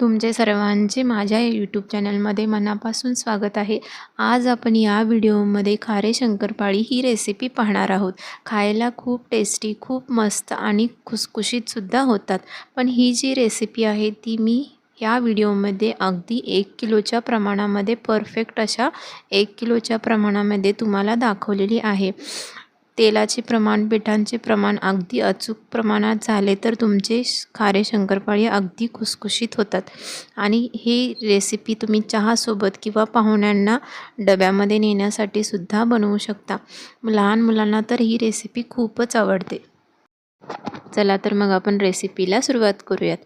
तुमचे सर्वांचे माझ्या यूट्यूब चॅनलमध्ये मनापासून स्वागत आहे. आज आपण या व्हिडिओमध्ये खारे शंकरपाळी ही रेसिपी पाहणार आहोत. खायला खूप टेस्टी खूप मस्त आणि खुसखुशीतसुद्धा होतात. पण ही जी रेसिपी आहे ती मी या व्हिडिओमध्ये अगदी एक किलोच्या प्रमाणामध्ये परफेक्ट अशा एक किलोच्या प्रमाणामध्ये तुम्हाला दाखवलेली आहे. तेलाचे प्रमाण पिठांचे प्रमाण अगदी अचूक प्रमाणात झाले तर तुमचे खारे शंकरपाळी अगदी खुसखुशीत होतात. आणि ही रेसिपी तुम्ही चहासोबत किंवा पाहुण्यांना डब्यामध्ये नेण्यासाठी सुद्धा बनवू शकता. लहान मुलांना तर ही रेसिपी खूपच आवडते. चला तर मग आपण रेसिपीला सुरुवात करूयात.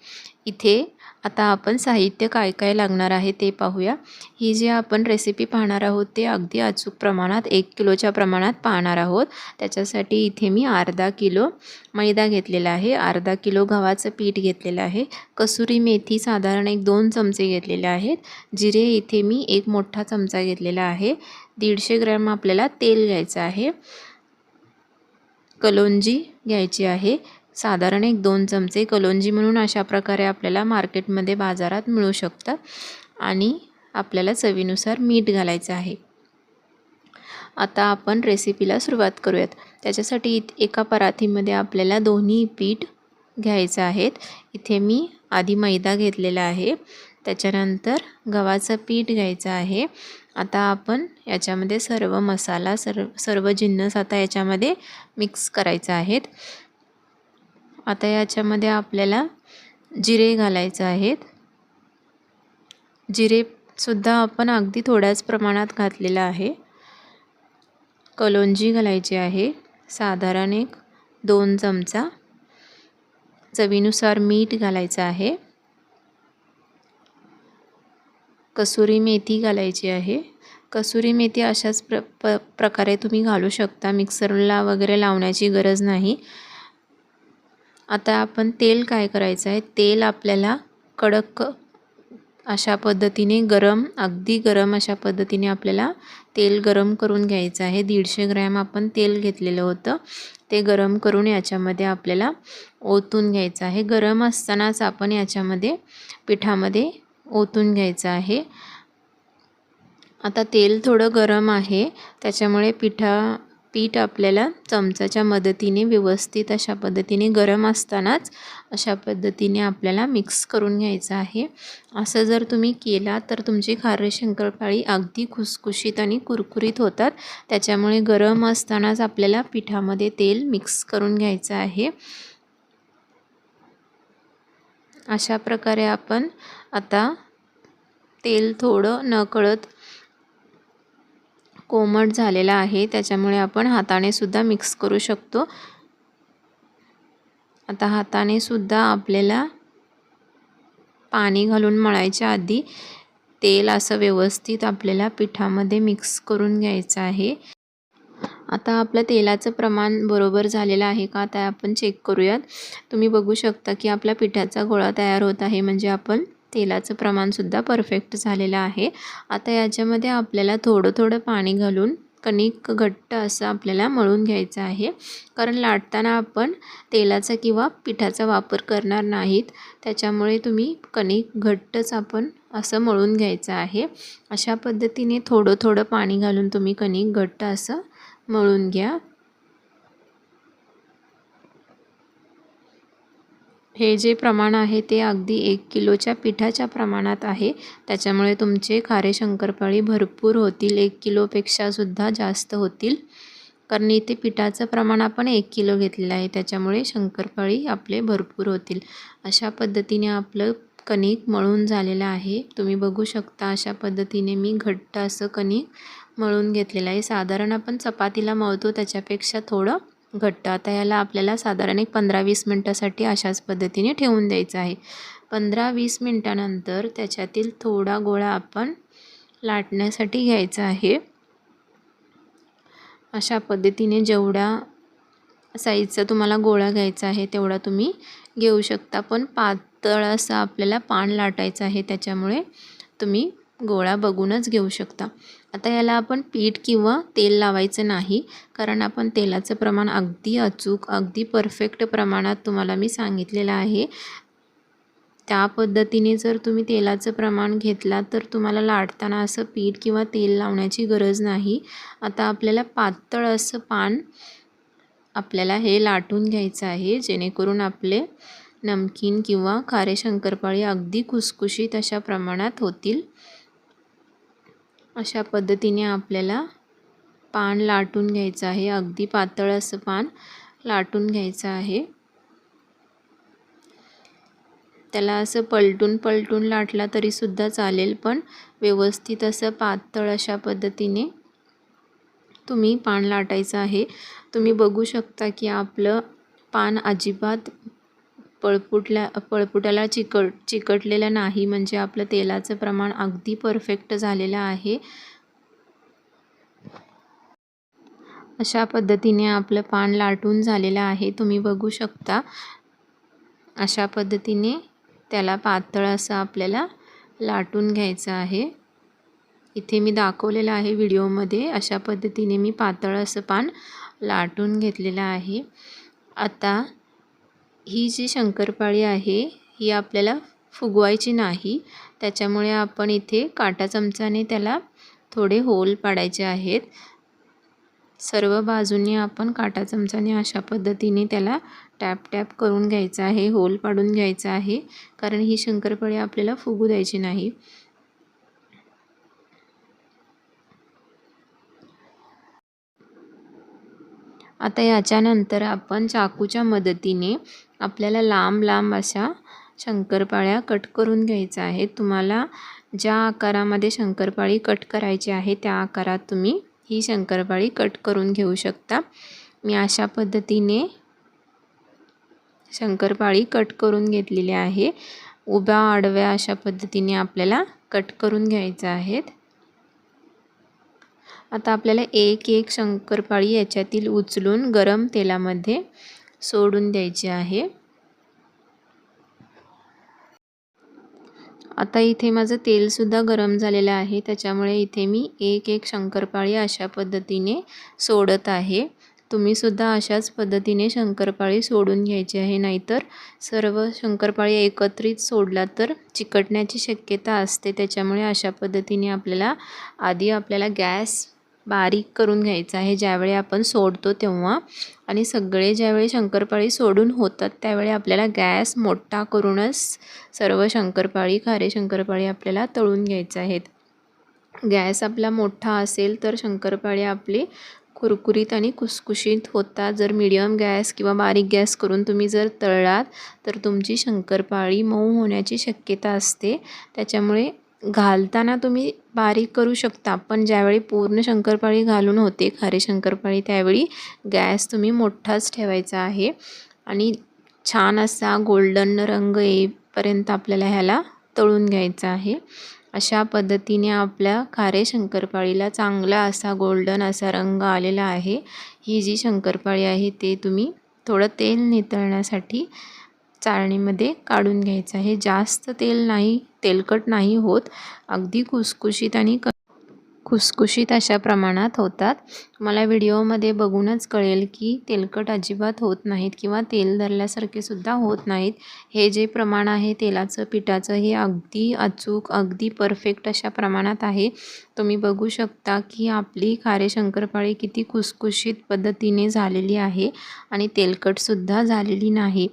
इथे आता आपण साहित्य काय काय लागणार आहे ते पाहूया. ही जी आपण रेसिपी पाहणार आहोत ते अगदी अचूक प्रमाणात एक किलोच्या प्रमाणात पाहणार आहोत. त्याच्यासाठी इथे मी अर्धा किलो मैदा घेतलेला आहे. अर्धा किलो गव्हाचं पीठ घेतलेलं आहे. कसुरी मेथी साधारण एक दोन चमचे घेतलेले आहेत. जिरे इथे मी एक मोठा चमचा घेतलेला आहे. दीडशे ग्रॅम आपल्याला तेल घ्यायचं आहे. कलोंजी घ्यायची आहे. साधारण एक दोन चमचे कलोंजी म्हणून अशा प्रकारे आपल्याला मार्केटमध्ये बाजारात मिळू शकतं आणि आपल्याला चवीनुसार मीठ घालायचं आहे. आता आपण रेसिपीला सुरुवात करूयात. त्याच्यासाठी एका परातीमध्ये आपल्याला दोन्ही पीठ घ्यायचं आहेत. इथे मी आधी मैदा घेतलेला आहे. त्याच्यानंतर गव्हाचं पीठ घ्यायचं आहे. आता आपण याच्यामध्ये सर्व मसाला सर्व सर्व जिन्नस आता याच्यामध्ये मिक्स करायचं आहेत. आता याच्यामध्ये आपल्याला जिरे घालायचं आहेत. जिरेसुद्धा आपण अगदी थोड्याच प्रमाणात घातलेलं आहे. कलोंजी घालायची आहे. साधारण एक दोन चमचा. चवीनुसार मीठ घालायचं आहे. कसुरी मेथी घालायची आहे. कसुरी मेथी अशाच प्र प प्रकारे तुम्ही घालू शकता. मिक्सरला वगैरे लावण्याची गरज नाही. आता आपण तेल काय करायचं आहे? तेल आपल्याला कडक अशा पद्धतीने गरम अगदी गरम अशा पद्धतीने आपल्याला तेल गरम करून घ्यायचं आहे. दीडशे ग्रॅम आपण तेल घेतलेलं होतं. ते गरम करून याच्यामध्ये आपल्याला ओतून घ्यायचं आहे. गरम असतानाच आपण याच्यामध्ये पिठामध्ये ओतून घ्यायचं आहे. आता तेल थोडं गरम आहे. त्याच्यामुळे पिठा पीठ आपल्याला चमचाच्या मदतीने व्यवस्थित अशा पद्धतीने गरम असतानाच अशा पद्धतीने आपल्याला मिक्स करून घ्यायचं आहे. असं जर तुम्ही केला तर तुमची खारे शंकरपाळी अगदी खुसखुशीत आणि कुरकुरीत होतात. त्याच्यामुळे गरम असतानाच आपल्याला पिठामध्ये तेल मिक्स करून घ्यायचं आहे. अशा प्रकारे आपण आता तेल थोडं नकळत कोमट झालेला आहे त्याच्यामुळे आपण हाताने सुद्धा मिक्स करू शकतो. आता हाताने सुद्धा आपल्याला पाणी घालून मळायच्या आधी तेल असं व्यवस्थित आपल्याला पिठामध्ये मिक्स करून घ्यायचं आहे. आता आपलं तेलाचं प्रमाण बरोबर झालेलं आहे का ते आपण चेक करूयात. तुम्ही बघू शकता की आपल्या पिठाचा गोळा तयार होत आहे म्हणजे आपण तेलाचं प्रमाणसुद्धा परफेक्ट झालेलं आहे. आता याच्यामध्ये आपल्याला थोडं थोडं पाणी घालून कणिक घट्ट असं आपल्याला मळून घ्यायचं आहे. कारण लाटताना आपण तेलाचा किंवा पिठाचा वापर करणार नाहीत. त्याच्यामुळे तुम्ही कणिक घट्टच आपण असं मळून घ्यायचं आहे. अशा पद्धतीने थोडं थोडं पाणी घालून तुम्ही कणिक घट्ट असं मळून घ्या. हे जे प्रमाण आहे ते अगदी एक किलोच्या पिठाच्या प्रमाणात आहे. त्याच्यामुळे तुमचे खारे शंकरपाळी भरपूर होतील. एक किलोपेक्षासुद्धा जास्त होतील. कारण इथे पिठाचं प्रमाण आपण एक किलो घेतलेलं आहे. त्याच्यामुळे शंकरपाळी आपले भरपूर होतील. अशा पद्धतीने आपलं कणिक मळून झालेलं आहे. तुम्ही बघू शकता अशा पद्धतीने मी घट्ट असं कणिक मळून घेतलेलं आहे. साधारण आपण चपातीला मळतो त्याच्यापेक्षा थोडं घट्ट. आता याला आपल्याला साधारण एक पंधरा वीस मिनटासाठी अशाच पद्धतीने ठेवून द्यायचं आहे. पंधरा वीस मिनटानंतर त्याच्यातील थोडा गोळा आपण लाटण्यासाठी घ्यायचा आहे. अशा पद्धतीने जेवढ्या साईजचा तुम्हाला गोळा घ्यायचा आहे तेवढा तुम्ही घेऊ शकता. पण पातळ असं आपल्याला पान लाटायचं आहे त्याच्यामुळे तुम्ही गोळा बघूनच घेऊ शकता. आता याला आपण पीठ किंवा तेल लावायचं नाही कारण आपण तेलाचं प्रमाण अगदी अचूक अगदी परफेक्ट प्रमाणात तुम्हाला मी सांगितलेलं आहे. त्या पद्धतीने जर तुम्ही तेलाचं प्रमाण घेतला तर तुम्हाला लाटताना असं पीठ किंवा तेल लावण्याची गरज नाही. आता आपल्याला पातळ असं पान आपल्याला हे लाटून घ्यायचं आहे जेणेकरून आपले नमकीन किंवा खारे शंकरपाळी अगदी खुसखुशीत अशा प्रमाणात होतील. अशा पद्धतीने आपल्याला पान लाटून घ्यायचं आहे. अगदी पातळ असं पान लाटून घ्यायचं आहे. त्याला असं पलटून पलटून लाटला तरीसुद्धा चालेल पण व्यवस्थित असं पातळ अशा पद्धतीने तुम्ही पान लाटायचं आहे. तुम्ही बघू शकता की आपलं पान अजिबात पळपुटल्या पळपुट्याला चिकट चिकटलेलं नाही म्हणजे आपलं तेलाचं प्रमाण अगदी परफेक्ट झालेलं आहे. अशा पद्धतीने आपलं पान लाटून झालेलं आहे. तुम्ही बघू शकता. अशा पद्धतीने त्याला पातळ असं आपल्याला लाटून घ्यायचं आहे. इथे मी दाखवलेलं आहे व्हिडिओमध्ये अशा पद्धतीने मी पातळ असं पान लाटून घेतलेलं आहे. आता ही जी शंकरपाळी आहे ही आपल्याला फुगवायची नाही. त्याच्यामुळे आपण इथे काटा चमचाने त्याला थोडे होल पाडायचे आहेत. सर्व बाजूंनी आपण काटा चमचाने अशा पद्धतीने त्याला टॅप टॅप करून घ्यायचं आहे होल पाडून घ्यायचं आहे. कारण ही शंकरपाळी आपल्याला फुगू द्यायची नाही. आता याच्यानंतर आपण चाकूच्या मदतीने आपल्याला लांब लांब अशा शंकरपाळ्या कट करून घ्यायच्या आहेत तुम्हाला ज्या आकारामध्ये शंकरपाळी कट करायची आहे त्या आकारात तुम्ही ही शंकरपाळी कट करून घेऊ शकता. मी अशा पद्धतीने शंकरपाळी कट करून घेतलेली आहे. उभ्या आडव्या अशा पद्धतीने आपल्याला कट करून घ्यायचं आहेत. आता आपल्याला एक एक शंकरपाळी याच्यातील उचलून गरम तेलामध्ये सोडून द्यायची आहे. आता इथे माझं तेलसुद्धा गरम झालेलं आहे. त्याच्यामुळे इथे मी एक एक शंकरपाळी अशा पद्धतीने सोडत आहे. तुम्हीसुद्धा अशाच पद्धतीने शंकरपाळी सोडून घ्यायची आहे. नाहीतर सर्व शंकरपाळी एकत्रित सोडला तर चिकटण्याची शक्यता असते. त्याच्यामुळे अशा पद्धतीने आपल्याला आधी आपल्याला गॅस बारीक करून घ्यायचं आहे. ज्यावेळी आपण सोडतो तेव्हा. आणि सगळे ज्यावेळी शंकरपाळी सोडून होतात त्यावेळी आपल्याला गॅस मोठा करूनच सर्व शंकरपाळी खारे शंकरपाळी आपल्याला तळून घ्यायचे आहेत. गॅस आपला मोठा असेल तर शंकरपाळी आपली कुरकुरीत आणि कुसकुशीत होतात. जर मीडियम गॅस किंवा बारीक गॅस करून तुम्ही जर तळलात तर तुमची शंकरपाळी मऊ होण्याची शक्यता असते. त्याच्यामुळे घालताना तुम्ही बारीक करू शकता पण ज्यावेळी पूर्ण शंकरपाळी घालून होते खारे शंकरपाळी त्यावेळी गॅस तुम्ही मोठाच ठेवायचा आहे. आणि छान असा गोल्डन रंग येईपर्यंत आपल्याला ह्याला तळून घ्यायचा आहे. अशा पद्धतीने आपल्या खारे शंकरपाळीला चांगला असा गोल्डन असा रंग आलेला आहे. ही जी शंकरपाळी आहे ते तुम्ही थोडं तेल नितळण्यासाठी चाळणीमध्ये काढून घ्यायचं आहे. जास्त तेल नाही तेलकट नाही होत. अगदी खुसखुशीत आणि क खुसखुशीत अशा प्रमाणात होतात. मला व्हिडिओमध्ये बघूनच कळेल की तेलकट अजिबात होत नाहीत किंवा तेल धरल्यासारखे सुद्धा होत नाहीत. हे जे प्रमाण आहे तेलाचं पिठाचं हे अगदी अचूक अगदी परफेक्ट अशा प्रमाणात आहे. तुम्ही बघू शकता की आपली खारे शंकरपाळी किती खुसखुशीत पद्धतीने झालेली आहे आणि तेलकटसुद्धा झालेली नाही.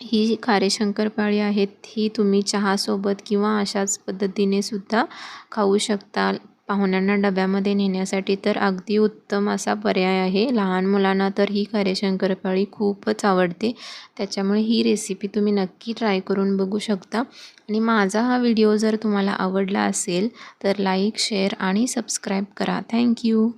ही खारे शंकरपाळी आहेत ही तुम्ही चहासोबत किंवा अशाच पद्धतीने सुद्धा खाऊ शकता पाहुण्यांना डब्यामध्ये नेण्यासाठी तर अगदी उत्तम असा पर्याय आहे. लहान मुलांना तर ही खारे शंकरपाळी खूपच आवडते. त्याच्यामुळे ही रेसिपी तुम्ही नक्की ट्राय करून बघू शकता. आणि माझा हा व्हिडिओ जर तुम्हाला आवडला असेल तर लाईक शेअर आणि सबस्क्राईब करा. Thank you